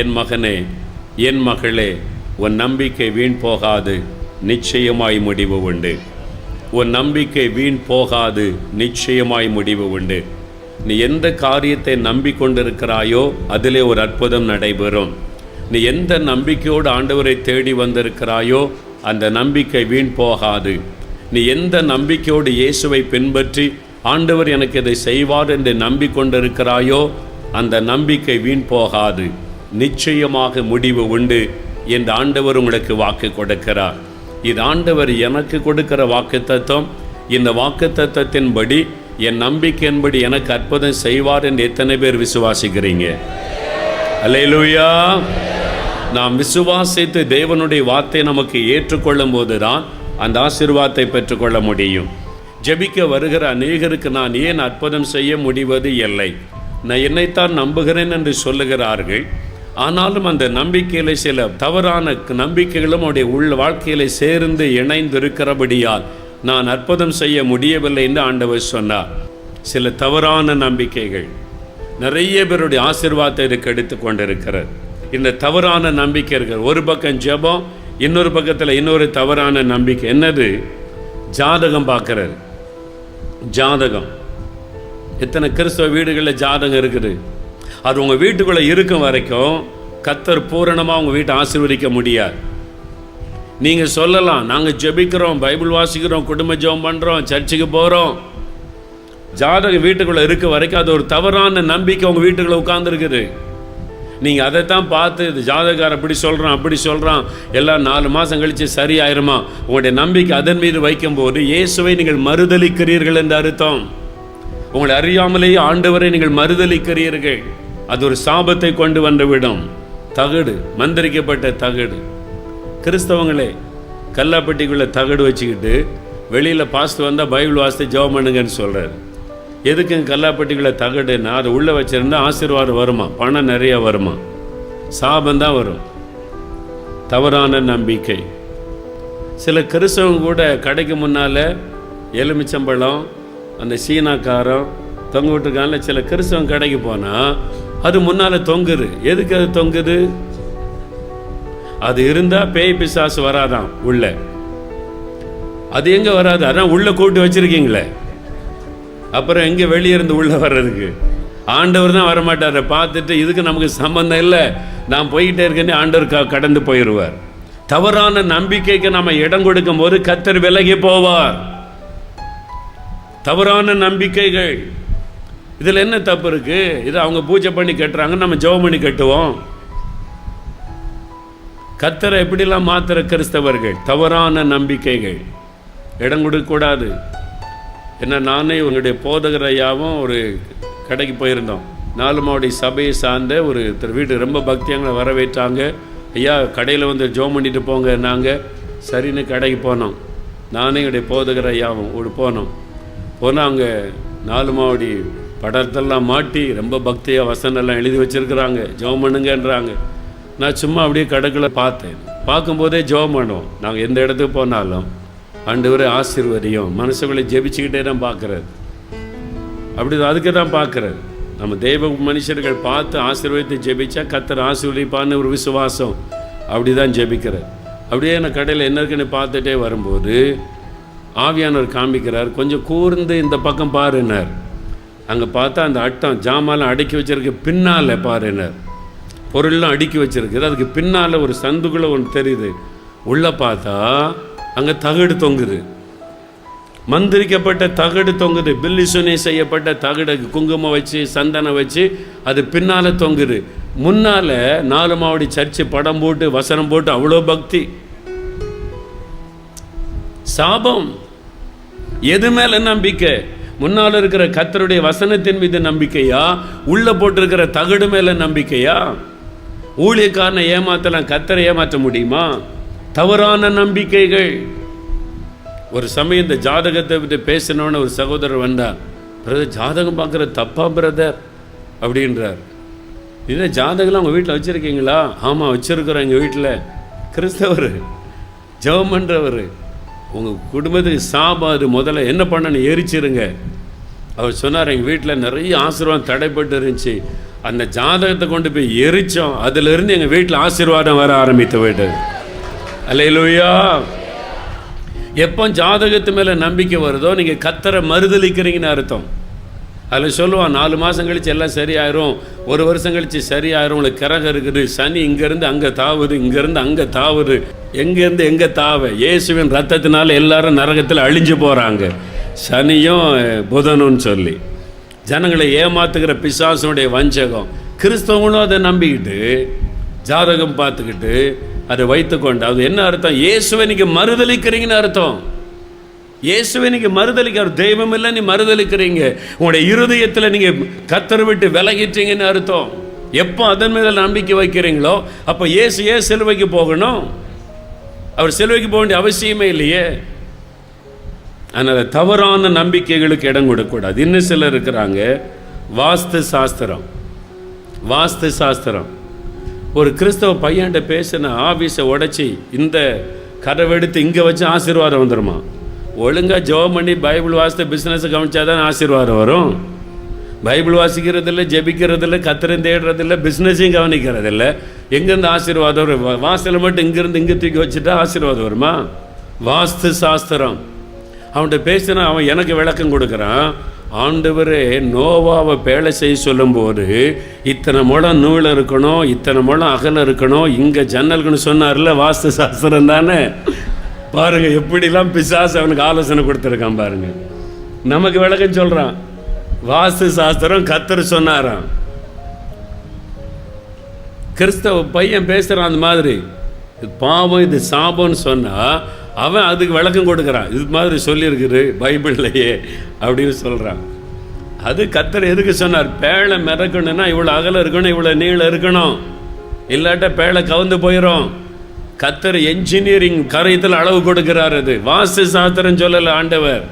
என் மகனே என் மகளே உன் நம்பிக்கை வீண் போகாது நிச்சயமாய் முடிவு உண்டு. உன் நம்பிக்கை வீண் போகாது நிச்சயமாய் முடிவு உண்டு. நீ எந்த காரியத்தை நம்பிக்கொண்டிருக்கிறாயோ அதிலே ஒரு அற்புதம் நடைபெறும். நீ எந்த நம்பிக்கையோடு ஆண்டவரை தேடி வந்திருக்கிறாயோ அந்த நம்பிக்கை வீண் போகாது. நீ எந்த நம்பிக்கையோடு இயேசுவை பின்பற்றி ஆண்டவர் எனக்கு இதை செய்வார் என்று நம்பிக்கொண்டிருக்கிறாயோ அந்த நம்பிக்கை வீண் போகாது. நிச்சயமாக முடிவு உண்டு என்று ஆண்டவர் உங்களுக்கு வாக்கு கொடுக்கிறார். இது ஆண்டவர் எனக்கு கொடுக்கிற வாக்கு தத்துவம் இந்த வாக்கு தத்துவத்தின்படி என் நம்பிக்கையின்படி எனக்கு அற்புதம் செய்வார் என்று எத்தனை பேர் விசுவாசிக்கிறீங்க? அலையலூயா நாம் விசுவாசித்து தேவனுடைய வார்த்தை நமக்கு ஏற்றுக்கொள்ளும் போது தான் அந்த ஆசீர்வாதத்தை பெற்றுக்கொள்ள முடியும். ஜெபிக்க வருகிற அநேகருக்கு நான் ஏன் அற்புதம் செய்ய முடிவது இல்லை? நான் என்னைத்தான் நம்புகிறேன் என்று சொல்லுகிறார்கள். ஆனாலும் அந்த நம்பிக்கையில் சில தவறான நம்பிக்கைகளும் அவருடைய உள்ள வாழ்க்கையில சேர்ந்து இணைந்து இருக்கிறபடியால் நான் அற்புதம் செய்ய முடியவில்லை என்று ஆண்டவர் சொன்னார். சில தவறான நம்பிக்கைகள். நிறைய பேருடைய ஆசீர்வாதத்தை இதுக்கு எடுத்து கொண்டிருக்கிறார் இந்த தவறான நம்பிக்கை இருக்கிற ஒரு பக்கம் ஜெபம் இன்னொரு பக்கத்தில் இன்னொரு தவறான நம்பிக்கை. என்னது? ஜாதகம் பார்க்குறாரு ஜாதகம். எத்தனை கிறிஸ்தவ வீடுகளில் ஜாதகம் இருக்குது? அது உங்கள் வீட்டுக்குள்ளே இருக்கும் வரைக்கும் கத்தர் பூரணமாக உங்கள் வீட்டை ஆசீர்வதிக்க முடியாது. நீங்கள் சொல்லலாம் நாங்கள் ஜெபிக்கிறோம் பைபிள் வாசிக்கிறோம் குடும்ப ஜெபம் பண்ணுறோம் சர்ச்சுக்கு போகிறோம் ஜாதகம் வீட்டுக்குள்ளே இருக்க வரைக்கும் அது ஒரு தவறான நம்பிக்கை உங்கள் வீட்டுக்குள்ளே உட்காந்துருக்குது நீங்கள் அதைத்தான் பார்த்து இது ஜாதகார் அப்படி சொல்கிறான் அப்படி சொல்கிறான் எல்லாம் நாலு மாதம் கழித்து சரியாயிருமா? உங்களுடைய நம்பிக்கை அதன் மீது வைக்கும்போது இயேசுவை நீங்கள் மறுதளிக்கிறீர்கள் என்று அர்த்தம். உங்களை அறியாமலேயே ஆண்டவரை நீங்கள் மறுதளிக்கிறீர்கள் அது ஒரு சாபத்தை கொண்டு வந்த விடம் தகடு மந்திரிக்கப்பட்ட தகடு. கிறிஸ்தவங்களே கல்லாப்பட்டிக்குள்ளே தகடு வச்சுக்கிட்டு வெளியில் பாஸ்து வந்தால் பைபிள் வாசித்து ஜெபம் பண்ணுங்கன்னு சொல்கிறாரு எதுக்கும் கல்லாப்பட்டிக்குள்ளே தகடுன்னா அது உள்ளே வச்சுருந்தா ஆசீர்வாதம் வருமா? பணம் நிறைய வருமா? சாபந்தான் வரும். தவறான நம்பிக்கை. சில கிறிஸ்தவங்க கூட கடைக்கு முன்னால் எலுமிச்சம்பழம் அந்த சீனாக்காரம் தொங்க விட்டுருக்காங்கள சில கிறிஸ்தவங்க கடைக்கு போனால் அது முன்னால் தொங்குது. எதுக்கு அது தொங்குது? அது இருந்தால் பேய் பிசாசு வராதான் உள்ள. அது எங்கே வராது? அதான் உள்ளே கூட்டி வச்சுருக்கீங்களே. அப்புறம் எங்கே வெளியே இருந்து உள்ளே வர்றதுக்கு? ஆண்டவர் தான் வரமாட்டார். பார்த்துட்டு இதுக்கு நமக்கு சம்பந்தம் இல்லை. நான் போய்கிட்டே இருக்கேன்னு ஆண்டவர் க கடந்து போயிடுவார் தவறான நம்பிக்கைக்கு நம்ம இடம் கொடுக்கும் போது கத்தர் விலகி போவார். தவறான நம்பிக்கைகள். இதில் என்ன தப்பு இருக்கு? இது அவங்க பூஜை பண்ணி கட்டுறாங்க நம்ம ஜெபம் பண்ணி கட்டுவோம். கத்தரை எப்படிலாம் மாத்திர கிறிஸ்தவர்கள்? தவறான நம்பிக்கைகள். இடம் கொடுக்கக்கூடாது. என்ன நானே உங்களுடைய போதகர் ஐயாவும் ஒரு கடைக்கு போயிருந்தோம். நாலுமாவுடைய சபையை சார்ந்த ஒரு ஒருத்தர் வீட்டு ரொம்ப பக்தியாங்களை வரவேற்றாங்க. ஐயா கடையில் வந்து ஜோம் பண்ணிட்டு போங்க நாங்கள் சரின்னு கடைக்கு போனோம். நானே என்னுடைய போதகர் ஐயாவும் ஒரு போனோம். போனால் அங்கே நாலு மாவடி படத்தெல்லாம் மாட்டி ரொம்ப பக்தியாக வசனெல்லாம் எழுதி வச்சுருக்குறாங்க. ஜெபம் பண்ணுங்கன்றாங்க. நான் சும்மா அப்படியே கடைக்குள்ள பார்த்தேன். பார்க்கும்போதே ஜெபம் பண்ணுவோம். நாங்கள் எந்த இடத்துக்கு போனாலும் ஆண்டவரே ஆசீர்வதியும் மனசுக்குள்ளே ஜெபிச்சுக்கிட்டே தான் பார்க்குறது. அப்படி அதுக்கு தான் பார்க்குறது. நம்ம தெய்வ மனுஷர்கள் பார்த்து ஆசீர்வதித்து ஜெபிச்சா கத்தர் ஆசீர்வதிப்பான்னு ஒரு விசுவாசம் அப்படி தான் ஜெபிக்கிறார் அப்படியே நான் கடையில் என்ன இருக்குன்னு பார்த்துட்டே வரும்போது ஆவியானவர் காமிக்கிறார் கொஞ்சம் கூர்ந்து இந்த பக்கம் பாருன்னார். அங்கே பார்த்தா அந்த அட்டம் ஜாமாலாம் அடுக்கி வச்சிருக்கு பின்னால் பாருனர் பொருள்லாம் அடுக்கி வச்சிருக்குது. அதுக்கு பின்னால் ஒரு சந்துக்குள்ளே ஒன்று தெரியுது. உள்ளே பார்த்தா அங்கே தகடு தொங்குது. மந்திரிக்கப்பட்ட தகடு தொங்குது. பில்லி சுனி செய்யப்பட்ட தகடு குங்குமம் வச்சு சந்தனம் வச்சு அது பின்னால் தொங்குது. முன்னால் நாலு மாவடி சர்ச்சு படம் போட்டு வசனம் போட்டு அவ்வளோ பக்தி. சாபம். எது மேலே நம்பிக்கை? முன்னால் இருக்கிற கத்தருடைய வசனத்தின் மீது நம்பிக்கையா? உள்ளே போட்டிருக்கிற தகடு மேலே நம்பிக்கையா? ஊழியக்காரனை ஏமாத்தலாம் கத்தரை ஏமாற்ற முடியுமா? தவறான நம்பிக்கைகள். ஒரு சமயம் இந்த ஜாதகத்தை பற்றி பேசினோன்னு ஒரு சகோதரர் வந்தார். பிரதர் ஜாதகம் பார்க்குற தப்பா பிரதர்? அப்படின்றார். இதே ஜாதகம்லாம் உங்கள் வீட்டில் வச்சுருக்கீங்களா? ஆமாம் வச்சுருக்குறோம் எங்கள் வீட்டில் கிறிஸ்தவர் ஜெபம் பண்ணுறவர் உங்கள் குடும்பத்துக்கு சாபம் அது முதல்ல என்ன பண்ணணும்? எரிச்சிருங்க. அவர் சொன்னார் எங்கள் வீட்டில் நிறைய ஆசீர்வாதம் தடைப்பட்டு இருந்துச்சு. அந்த ஜாதகத்தை கொண்டு போய் எரிச்சோம். அதிலிருந்து எங்கள் வீட்டில் ஆசீர்வாதம் வர ஆரம்பித்து விட்டது அல்லையிலோயா எப்போ ஜாதகத்து மேலே நம்பிக்கை வருதோ நீங்கள் கத்தரை மறுதளிக்கிறீங்கன்னு அர்த்தம். அதில் சொல்லுவான் நாலு மாதம் கழித்து எல்லாம் சரியாயிரும். ஒரு வருஷம் கழித்து சரியாயிரும். உங்களுக்கு கிரகம் இருக்குது. சனி இங்கேருந்து அங்கே தாவுது இங்கேருந்து அங்கே தாவுது. எங்கேருந்து எங்கே தாவ? இயேசுவின் ரத்தத்தினால எல்லாரும் நரகத்தில் அழிஞ்சு போகிறாங்க சனியும் புதனும் சொல்லி. ஜனங்களை ஏமாத்துகிற பிசாசனுடைய வஞ்சகம். கிறிஸ்தவங்களும் அதை நம்பிக்கிட்டு ஜாதகம் பார்த்துக்கிட்டு அதை வைத்துக்கொண்டு அது என்ன அர்த்தம்? இயேசுவை நீங்கள் மறுதளிக்கிறீங்கன்னு அர்த்தம். இயேசுவை நீங்கள் மறுதலிக்க தெய்வம் இல்லை நீ மறுதளிக்கிறீங்க உங்களுடைய இருதயத்தில் நீங்கள் கத்தர் விட்டு விலகிட்டீங்கன்னு அர்த்தம். எப்போ அதன் மேல நம்பிக்கை வைக்கிறீங்களோ அப்போ இயேசு ஏன் சிலுவைக்கு போகணும்? அவர் சிலுவைக்கு போக வேண்டிய அவசியமே இல்லையே. அதனால் தவறான நம்பிக்கைகளுக்கு இடம் கொடுக்கக்கூடாது. இன்னும் சிலர் இருக்கிறாங்க. வாஸ்து சாஸ்திரம். வாஸ்து சாஸ்திரம். ஒரு கிறிஸ்தவ பையன்கிட்ட பேசின ஆஃபீஸை உடைச்சி இந்த கதவை எடுத்து இங்கே வச்சு ஆசீர்வாதம் வந்துடுமா ஒழுங்காக ஜெபம் பண்ணி பைபிள் வாசித்த பிஸ்னஸை கவனிச்சா தான் ஆசீர்வாதம் வரும். பைபிள் வாசிக்கிறதில்ல ஜெபிக்கிறதில்ல கத்திரம் தேடுறதில்ல பிஸ்னஸையும் கவனிக்கிறதில்ல. எங்கேருந்து ஆசீர்வாதம் வரும்? வாசலை மட்டும் இங்கேருந்து இங்கே தூக்கி வச்சுட்டா ஆசீர்வாதம் வருமா? வாஸ்து சாஸ்திரம். அவன்கிட்ட பேசினா அவன் எனக்கு விளக்கம் கொடுக்குறான். ஆண்டவரே நோவாவை பேலை செய்ய சொல்லும்போது இத்தனை முழம் நூல் இருக்கணும் இத்தனை முழம் அகல் இருக்கணும் இங்கே ஜன்னல்கள்னு சொன்னார்ல வாஸ்து சாஸ்திரம் தானே? பாருங்க எப்படிலாம் பிசாசு அவனுக்கு ஆலோசனை கொடுத்துருக்கான் பாருங்க. நமக்கு விளக்கம் சொல்றான். வாஸ்து சாஸ்திரம் கத்தர் சொன்னாராம். கிறிஸ்தவ பையன் பேசுறான் அந்த மாதிரி. இது பாவம் இது சாபம்னு சொன்னா அவன் அதுக்கு விளக்கம் கொடுக்குறான். இது மாதிரி சொல்லியிருக்குது பைபிள்லையே அப்படின்னு சொல்றான். அது கத்தர் எதுக்கு சொன்னார்? பேழை மிதக்கணும்னா இவ்வளோ அகலம் இருக்கணும் இவ்வளோ நீளம் இருக்கணும். இல்லாட்ட பேழை கவுந்து போயிடும் கத்தர் என்ஜினியரிங் கரையத்தில் அளவு கொடுக்கிறார் அது. வாஸ்து சாஸ்திரம் சொல்லல ஆண்டவர்.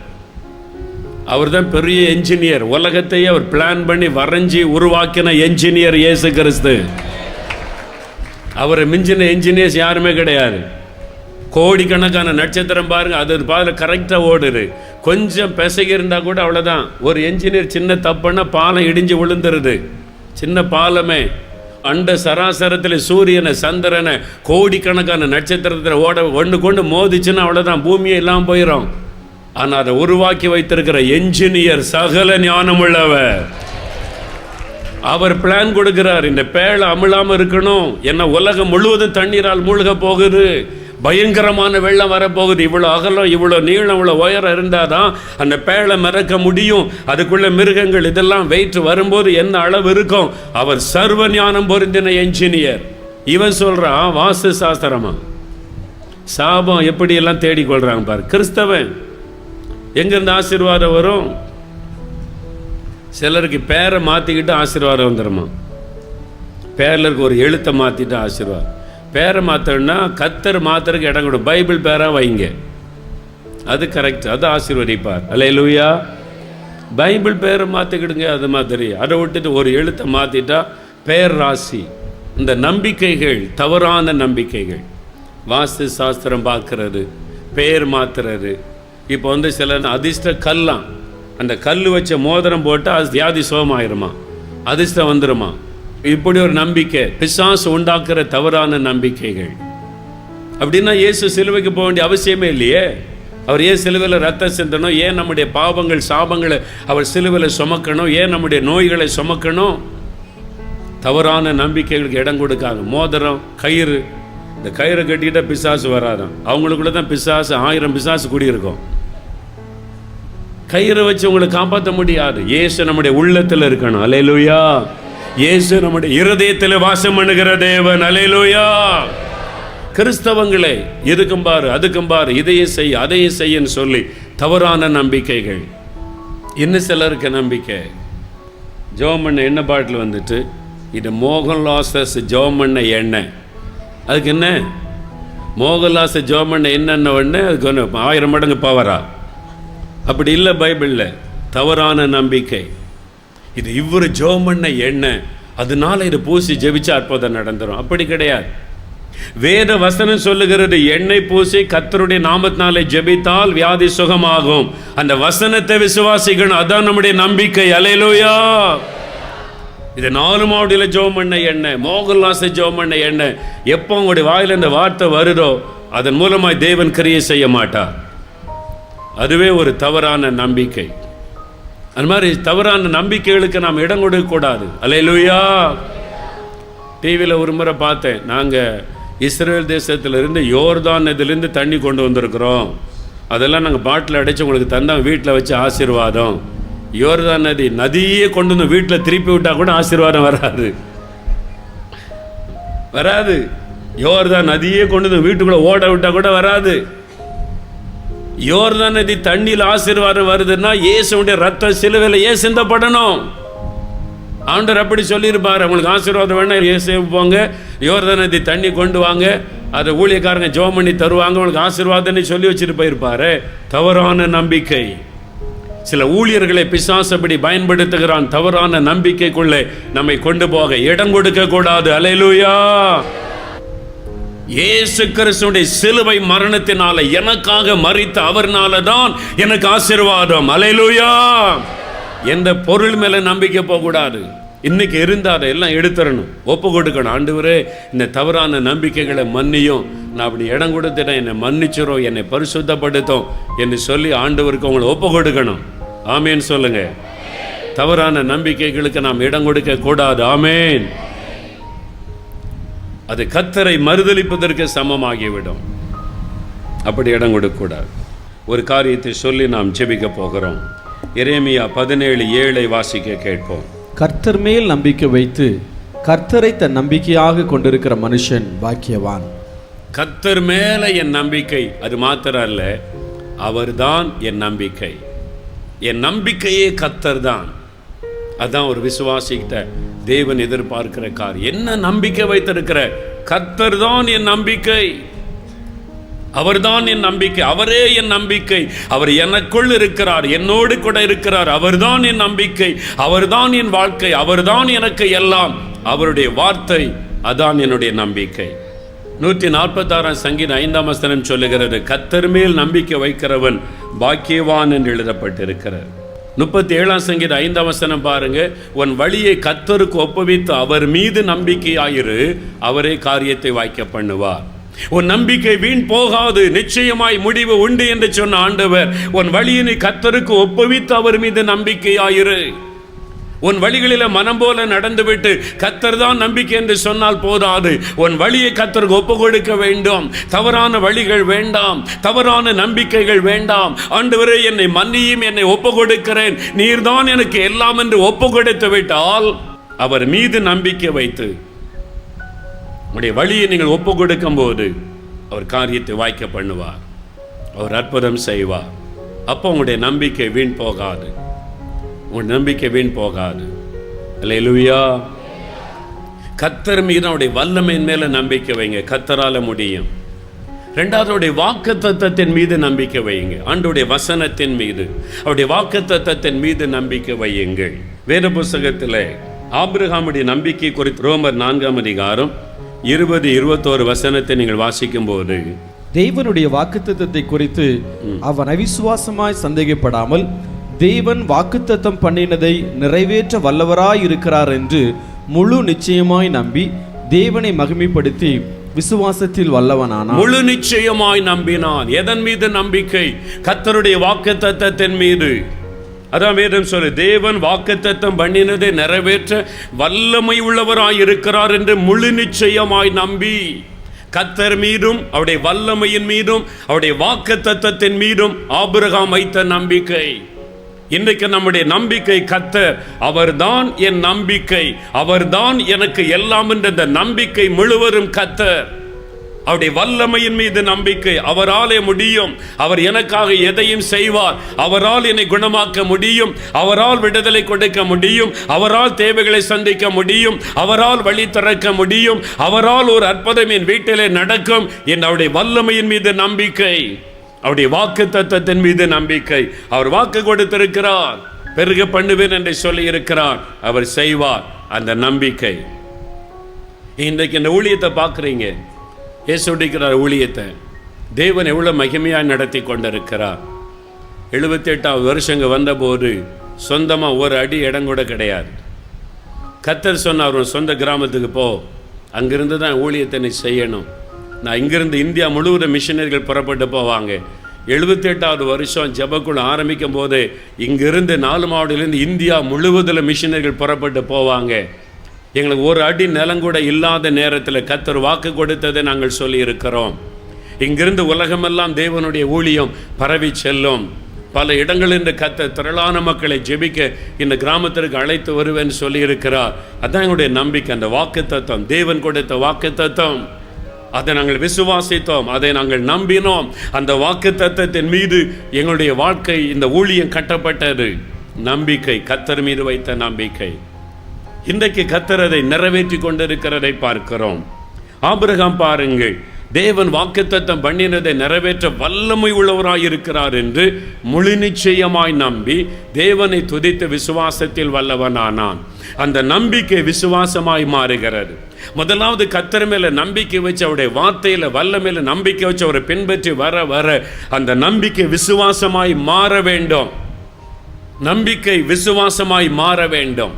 அவர் தான் பெரிய என்ஜினியர் உலகத்தையே அவர் பிளான் பண்ணி வரைஞ்சி உருவாக்கின என்ஜினியர் இயேசு கிறிஸ்து. அவரை மிஞ்சின என்ஜினியர்ஸ் யாருமே கிடையாது. கோடிக்கணக்கான நட்சத்திரம் பாருங்க அது பாதில் கரெக்டாக ஓடுது. கொஞ்சம் பிசகி இருந்தால் கூட அவ்வளோதான் ஒரு என்ஜினியர் சின்ன தப்புன்னா பாலம் இடிஞ்சு விழுந்துருது. சின்ன பாலமே. அண்ட சராசரத்தில் சூரியனை சந்திரனை கோடிக்கணக்கான நட்சத்திரத்தில் ஓட ஒன்று கொண்டு மோதிச்சுன்னா அவ்வளோதான் பூமியே இல்லாமல் போயிடும் ஆனால் அதை உருவாக்கி வைத்திருக்கிற என்ஜினியர் சகல ஞானமுள்ளவர். அவர் பிளான் கொடுக்கிறார் இந்த பேழை அமிழாமல் இருக்கணும். என்ன உலகம் முழுவதும் தண்ணீரால் மூழ்க போகுது. பயங்கரமான வெள்ளம் வரப்போகுது. இவ்வளோ அகலம் இவ்வளோ நீளம் இவ்வளோ உயரம் இருந்தால் தான் அந்த பேழை மறக்க முடியும். அதுக்குள்ள மிருகங்கள் இதெல்லாம் வெயிட் வரும்போது என்ன அளவு இருக்கும்? அவர் சர்வ ஞானம் பொருந்தின என்ஜினியர் இவன் சொல்கிறான் வாஸ்து சாஸ்திரமா? சாபம் எப்படியெல்லாம் தேடிக்கொள்கிறாங்க பாரு. கிறிஸ்தவன். எங்கேருந்து ஆசீர்வாதம் வரும்? சிலருக்கு பேரை மாற்றிக்கிட்டு ஆசீர்வாதம் வந்துடுமா பேரில் இருக்க ஒரு எழுத்தை மாற்றிட்டு ஆசீர்வாதம். பேரை மாற்றணும்னா கத்தர் மாத்துறதுக்கு இடம் கொடு. பைபிள் பேராக வைங்க. அது கரெக்ட் அது ஆசீர்வதிப்பார். அல்ல லூயா பைபிள் பேரை மாற்றிக்கிடுங்க அது மாதிரி. அதை விட்டுட்டு ஒரு எழுத்தை மாற்றிட்டா பேர் ராசி. இந்த நம்பிக்கைகள் தவறான நம்பிக்கைகள். வாஸ்து சாஸ்திரம் பார்க்கறது பேர் மாத்துறது. இப்போ வந்து சில அதிர்ஷ்ட கல்லாம் அந்த கல் வச்ச மோதிரம் போட்டால் அது வியாதி சுகமாயிருமா? அதிர்ஷ்டம் வந்துருமா? இப்படி ஒரு நம்பிக்கை பிசாசு உண்டாக்குற தவறான நம்பிக்கைகள். அப்படின்னா இயேசு சிலுவைக்கு போக வேண்டிய அவசியமே இல்லையே? அவர் ஏன் சிலுவையில் ரத்தம் சிந்தணும்? ஏன் நம்முடைய பாவங்கள் சாபங்களை அவர் சிலுவையில் சுமக்கணும்? ஏன் நம்முடைய நோய்களை சுமக்கணும்? தவறான நம்பிக்கைகளுக்கு இடம் கொடுக்காங்க மோதிரம் கயிறு இந்த கயிறை கட்டிக்கிட்டால் பிசாசு வராதான் அவங்களுக்குள்ள தான் பிசாசு ஆயிரம் பிசாசு குடியிருக்கும். கயிறை வச்சு உங்களை காப்பாற்ற முடியாது. ஏசு நம்முடைய உள்ளத்தில் இருக்கணும். அலையலுயா இயேசு நம்முடைய இருதயத்தில் வாசம் பண்ணுகிற தேவன். அலையிலோயா கிறிஸ்தவங்களே எதுக்கும் பாரு அதுக்கும் பாரு இதையும் செய் அதையும் செய்யன்னு சொல்லி தவறான நம்பிக்கைகள். இன்னும் சிலருக்கு நம்பிக்கை. ஜோம் பண்ண எண்ணெய் பாட்டில் வந்துட்டு இது மோகன்லாசஸ் ஜோம் பண்ண எண்ணெய். அதுக்கு என்ன? மோகன்லாச ஜோம் பண்ண என்னென்ன ஒன்று அதுக்கு ஒன்று ஆயிரம் மடங்கு பவரா அப்படி இல்லை பைபிளில். தவறான நம்பிக்கை. இது இவர் ஜோம் பண்ண எண்ணெய் அதனால இதை பூசி ஜெபிச்சா அற்புதம் நடந்துடும் அப்படி கிடையாது. வேத வசனம் சொல்லுகிறது எண்ணெய் பூசி கத்தருடைய நாமத்தினாலே ஜெபித்தால் வியாதி சுகமாகும். அந்த வசனத்தை விசுவாசிக்கணும். அதான் நம்முடைய நம்பிக்கை. அலையலோயா இது நாலு மாவட்டியில் ஜோம் பண்ண எண்ணெய் மோகன்லாஸை ஜோம் பண்ண எண்ணெய் எப்போ உங்களுடைய வாயில் இந்த வார்த்தை வருதோ அதன் மூலமாய் தேவன் கிரியை செய்ய மாட்டார். அதுவே ஒரு தவறான நம்பிக்கை. அது மாதிரி தவறான நம்பிக்கைகளுக்கு நாம் இடம் கொடுக்கக்கூடாது. அலையலுயா டிவியில் ஒரு முறை பார்த்தேன். நாங்கள் இஸ்ரேல் தேசத்திலிருந்து யோர்தான் நதியிலிருந்து தண்ணி கொண்டு வந்திருக்கிறோம். அதெல்லாம் நாங்கள் பாட்டில் அடைச்சி உங்களுக்கு தந்தோம். வீட்டில் வச்சு ஆசீர்வாதம். யோர்தான் நதி நதியே கொண்டு வந்து வீட்டில் திருப்பி விட்டால் கூட ஆசீர்வாதம் வராது. வராது. யோர்தான் நதியே கொண்டு வந்து வீட்டுக்குள்ளே ஓட விட்டால் கூட வராது. யோர்தான் நதி தண்ணியில் ஆசீர்வாதம் வருதுன்னா இயேசுடைய ரத்த சிலுவையில் ஏன் சிந்தப்படணும்? ஆண்டர் அப்படி சொல்லியிருப்பார். உங்களுக்கு ஆசீர்வாதம் வேணா இயேசு போங்க. யோர்த நதி தண்ணி கொண்டு வாங்க. அதை ஊழியக்காரங்க ஜோம் பண்ணி தருவாங்க. உங்களுக்கு ஆசீர்வாதம்னு சொல்லி வச்சுட்டு போயிருப்பாரு. தவறான நம்பிக்கை. சில ஊழியர்களை பிசாசப்படி பயன்படுத்துகிறான். தவறான நம்பிக்கைக்குள்ளே நம்மை கொண்டு போக இடம் கொடுக்க கூடாது அலையிலூயா இயேசு கிறிஸ்துடைய சிலுவை மரணத்தினால எனக்காக மறித்த அவர்னால தான் எனக்கு ஆசீர்வாதம். அலையலூயா எந்த பொருள் மேல நம்பிக்கை போகக்கூடாது. இன்னைக்கு இருந்தால் அதை எல்லாம் எடுத்துறணும் ஒப்பு கொடுக்கணும். ஆண்டவரே இந்த தவறான நம்பிக்கைகளை மன்னியும். நான் அப்படி இடம் கொடுத்துட்டேன். என்னை மன்னிச்சிரும். என்னை பரிசுத்தப்படுத்தும் என்று சொல்லி ஆண்டவருக்கு உங்களை ஒப்பு கொடுக்கணும். ஆமேன்னு சொல்லுங்க. தவறான நம்பிக்கைகளுக்கு நாம் இடம் கொடுக்க கூடாது ஆமேன். அது கத்தரை மறுதலிப்பதற்கு சமமாகிவிடும். அப்படி இடம் கொடுக்கக்கூடாது. ஒரு காரியத்தை சொல்லி நாம் ஜெபிக்க போகிறோம். எரேமியா பதினேழு ஏழை வாசிக்க கேட்போம். கர்த்தர் மேல் நம்பிக்கை வைத்து கர்த்தரை தன் நம்பிக்கையாக கொண்டிருக்கிற மனுஷன் பாக்கியவான். கத்தர் மேல என் நம்பிக்கை அது மாத்திரம் அல்ல அவர்தான் என் நம்பிக்கை. என் நம்பிக்கையே கத்தர் தான் அதான் ஒரு விசுவாசிக்கிட்ட தேவன் எதிர்பார்க்கிற கார் என்ன நம்பிக்கை வைத்திருக்கிற? கத்தர் தான் என் நம்பிக்கை. அவர்தான் என் நம்பிக்கை. அவரே என் நம்பிக்கை. அவர் எனக்குள் இருக்கிறார். என்னோடு கூட இருக்கிறார். அவர்தான் என் நம்பிக்கை. அவர்தான் என் வாழ்க்கை. அவர்தான் எனக்கு எல்லாம். அவருடைய வார்த்தை அதான் என்னுடைய நம்பிக்கை. நூற்றி நாற்பத்தாறாம் சங்கீத ஐந்தாம் வசனம் சொல்லுகிறது கத்தர் மேல் நம்பிக்கை வைக்கிறவன் பாக்கியவான் என்று எழுதப்பட்டிருக்கிறார் முப்பத்தி ஏழாம் சங்கீத ஐந்தாம் வசனம் பாருங்க. உன் வழியை கத்தருக்கு ஒப்புவித்து அவர் மீது நம்பிக்கையாயிரு அவரே காரியத்தை வாய்க்க பண்ணுவார். உன் நம்பிக்கை வீண் போகாது நிச்சயமாய் முடிவு உண்டு என்று சொன்ன ஆண்டவர் உன் வழியினை கத்தருக்கு ஒப்புவித்து அவர் மீது நம்பிக்கையாயிரு. உன் வழிகளில் மனம் போல நடந்துவிட்டு கத்தர் தான் நம்பிக்கை என்று சொன்னால் போதாது. உன் வழியை கத்தருக்கு ஒப்பு கொடுக்க வேண்டும். தவறான வழிகள் வேண்டாம். தவறான நம்பிக்கைகள் வேண்டாம். ஆண்டவரே என்னை மன்னியும் என்னை ஒப்பு கொடுக்கிறேன் நீர்தான் எனக்கு எல்லாம் என்று ஒப்பு கொடுத்து விட்டால் அவர் மீது நம்பிக்கை வைத்து உடைய வழியை நீங்கள் ஒப்பு கொடுக்கும் போது அவர் காரியத்தை வாய்க்க பண்ணுவார். அவர் அற்புதம் செய்வார். அப்போ உங்களுடைய நம்பிக்கை வீண் போகாது. உங்கள் நம்பிக்கை வீண் போகாது. அல்லேலூயா கத்தர் மீது அவருடைய வல்லமையின் மேல நம்பிக்கை வைங்க. கத்தரால முடியும். ரெண்டாவது அவருடைய வாக்கு தத்தத்தின் மீது நம்பிக்கை வையுங்க. ஆண்டுடைய வசனத்தின் மீது. அவருடைய வாக்கு தத்தத்தின் மீது நம்பிக்கை வையுங்கள். வேத புஸ்தகத்தில் ஆபிரகாமுடைய நம்பிக்கை குறித்து ரோமர் நான்காம் அதிகாரம் இருபது இருபத்தோரு வசனத்தை நீங்கள் வாசிக்கும் போது தேவனுடைய வாக்குத்தத்தத்தை குறித்து அவன் அவிசுவாசமாய் சந்தேகப்படாமல் தேவன் வாக்குத்தத்தம் பண்ணினதை நிறைவேற்ற வல்லவராய் இருக்கிறார் என்று முழு நிச்சயமாய் நம்பி தேவனை மகிமைப்படுத்தி விசுவாசத்தில் வல்லவனானான் முழு நிச்சயமாய் நம்பினான் எதன் மீது நம்பிக்கை? கத்தருடைய வாக்கு தத்தத்தின் மீது. அதான் வேதம் சொல்லு தேவன் வாக்குத்தத்தம் பண்ணினதை நிறைவேற்ற வல்லமை உள்ளவராய் இருக்கிறார் என்று முழு நிச்சயமாய் நம்பி. கத்தர் மீதும் அவருடைய வல்லமையின் மீதும் அவருடைய வாக்கு தத்தத்தின் மீதும் ஆபிரகாம் வைத்த நம்பிக்கை. இன்றைக்கு நம்முடைய நம்பிக்கை கத்தர். அவர்தான் என் நம்பிக்கை. அவர்தான் எனக்கு எல்லாம் என்ற இந்த நம்பிக்கை முழுவதும் கத்தர். அவருடைய வல்லமையின் மீது நம்பிக்கை. அவராலே முடியும். அவர் எனக்காக எதையும் செய்வார். அவரால் என்னை குணமாக்க முடியும். அவரால் விடுதலை கொடுக்க முடியும். அவரால் தேவைகளை சந்திக்க முடியும். அவரால் வழி திறக்க முடியும். அவரால் ஒரு அற்புதம் என் வீட்டிலே நடக்கும் என் அவருடைய வல்லமையின் மீது நம்பிக்கை. அவருடைய வாக்கு தத்துவத்தின் மீது நம்பிக்கை. அவர் வாக்கு கொடுத்திருக்கிறார். பெருக பண்ணுவேன் என்று சொல்லி இருக்கிறார் அவர் செய்வார் அந்த நம்பிக்கை. இன்றைக்கு இந்த ஊழியத்தை பார்க்குறீங்க. ஏசுடிக்கிறார் ஊழியத்தை. தேவன் எவ்வளோ மகிமையாக நடத்தி கொண்டிருக்கிறார். எழுபத்தி எட்டாம் வருஷங்க வந்தபோது சொந்தமாக ஒரு அடி இடம் கூட கிடையாது. கத்தர் சொன்னார் உன் சொந்த கிராமத்துக்கு போ. அங்கிருந்து தான் ஊழியத்தை நீ செய்யணும். நான் இங்கிருந்து இந்தியா முழுவதும் மிஷினரிகள் புறப்பட்டு போவாங்க. எழுபத்தெட்டாவது வருஷம் ஜெபக்குழு ஆரம்பிக்கும் போது இங்கிருந்து நாலு மாவட்டத்திலேருந்து இந்தியா முழுவதில் மிஷினரிகள் புறப்பட்டு போவாங்க. எங்களுக்கு ஒரு அடி நிலம் கூட இல்லாத நேரத்தில் கத்தர் வாக்கு கொடுத்ததை நாங்கள் சொல்லியிருக்கிறோம். இங்கிருந்து உலகமெல்லாம் தேவனுடைய ஊழியம் பரவி செல்லும். பல இடங்களில் கத்த திரளான மக்களை ஜெபிக்க இந்த கிராமத்திற்கு அழைத்து வருவேன் சொல்லியிருக்கிறார். அதான் எங்களுடைய நம்பிக்கை அந்த வாக்கு தத்துவம் தேவன் கொடுத்த வாக்கு தத்துவம் அதை நாங்கள் விசுவாசித்தோம் அதை நாங்கள் நம்பினோம். அந்த வாக்கு தத்தத்தின் மீது எங்களுடைய வாழ்க்கை இந்த ஊழியம் கட்டப்பட்டது. நம்பிக்கை கத்தர் மீது வைத்த நம்பிக்கை. இன்றைக்கு கத்தர் அதை நிறைவேற்றி கொண்டிருக்கிறதை பார்க்கிறோம். ஆபிரகாம் பாருங்கள் தேவன் வாக்குத்தத்தம் பண்ணினதை நிறைவேற்ற வல்லமை உள்ளவராய் இருக்கிறார் என்று முழு நிச்சயமாய் நம்பி தேவனை துதித்த விசுவாசத்தில் வல்லவனானான். அந்த நம்பிக்கை விசுவாசமாய் மாறுகிறது. முதலாவது கத்தர் மேல நம்பிக்கை வச்சு அவருடைய வார்த்தையில வல்ல மேல நம்பிக்கை வச்சு அவரை பின்பற்றி வர வர அந்த நம்பிக்கை விசுவாசமாய் மாற வேண்டும். நம்பிக்கை விசுவாசமாய் மாற வேண்டும்.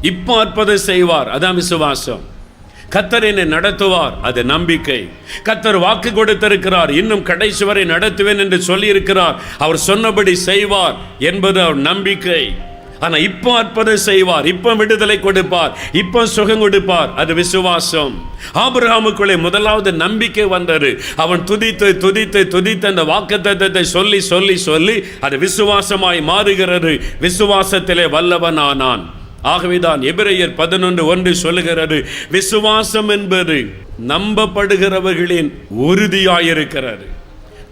இப்போ அற்புதம் செய்வார் அதான் விசுவாசம். கத்தர் என்னை நடத்துவார் அது நம்பிக்கை. கத்தர் வாக்கு கொடுத்திருக்கிறார் இன்னும் கடைசி வரை நடத்துவேன் என்று சொல்லியிருக்கிறார். அவர் சொன்னபடி செய்வார் என்பது அவர் நம்பிக்கை. ஆனா இப்போ அற்புதம் செய்வார். இப்போ விடுதலை கொடுப்பார். இப்போ சுகம் கொடுப்பார். அது விசுவாசம். ஆபிரகாமுக்குள்ளே முதலாவது நம்பிக்கை வந்தது. அவன் துதித்து துதித்து துதித்து அந்த வாக்குத்தத்தத்தை சொல்லி சொல்லி சொல்லி அது விசுவாசமாய் மாறுகிறது. விசுவாசத்திலே வல்லவனானான். ஆகவேதான் எபிரேயர் பதினொன்று ஒன்று சொல்லுகிறது. விசுவாசம் என்பது நம்பப்படுகிறவர்களின் உறுதியாயிருக்கிறது.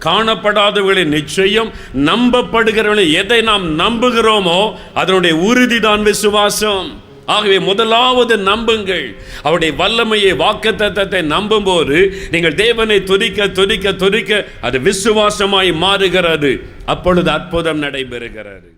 காணப்படாதவர்களின் நிச்சயம் நம்பப்படுகிறவர்களை எதை நாம் நம்புகிறோமோ அதனுடைய உறுதிதான் விசுவாசம். ஆகவே முதலாவது நம்புங்கள். அவருடைய வல்லமையை வாக்குத்தத்தத்தை நம்பும்போது நீங்கள் தேவனை துதிக்க துதிக்க துதிக்க அது விசுவாசமாய் மாறுகிறது. அப்பொழுது அற்புதம் நடைபெறுகிறது.